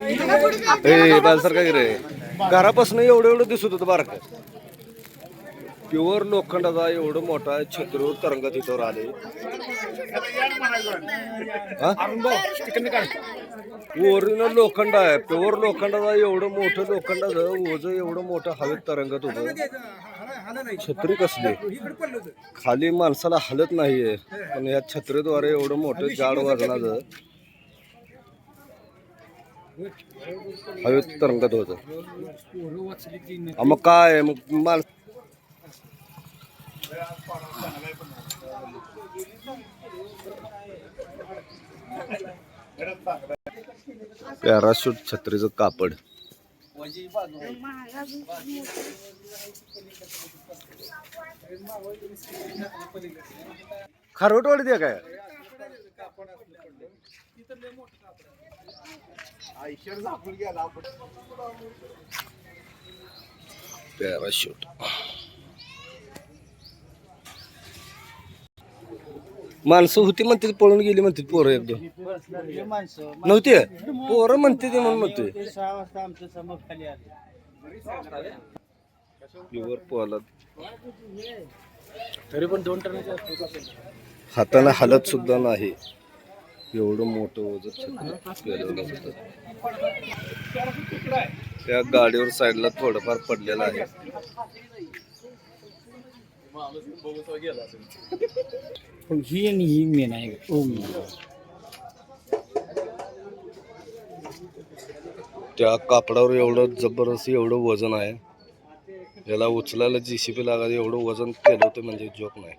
ए बालसारखा घरापासून एवढं एवढं दिसत होतं बारक. प्युअर लोखंडाचा एवढं मोठा छत्रीवर तरंगत तिथं आले. ओरिजिनल लोखंड आहे. प्युअर लोखंडाचा एवढं मोठं लोखंडाचं ओझ एवढं मोठं हवेत तरंगत होतं. छत्री कसली? खाली माणसाला हलत नाहीये. पण या छत्रीद्वारे एवढं मोठं जाड वजनाचं हवेत तरंगत होत. मग काय आहे? मग माल पॅराशूट छत्रीचं कापड. खारवटवाडी द्या काय? पॅराशूट माणसं होती म्हणते पळून गेली म्हणते पोरं एक दोन नव्हती? पोरं म्हणते ते म्हणून म्हणतोय. ते सहा वाजता आमच्यासमोर खाली आले प्युअर पोहालात तरी पण दोन टन हाताने हलत सुद्धा नाही. एवढं मोठं ओझं छत्री होतं त्या गाडीवर साईडला थोडंफार पडलेलं आहे. ही आणि ही मेन आहे. त्या कापडावर एवढं जबरदस्त एवढं वजन आहे. याला उचलायला जी सी पी लागायचं एवढं वजन केलं होतं म्हणजे जोक नाही.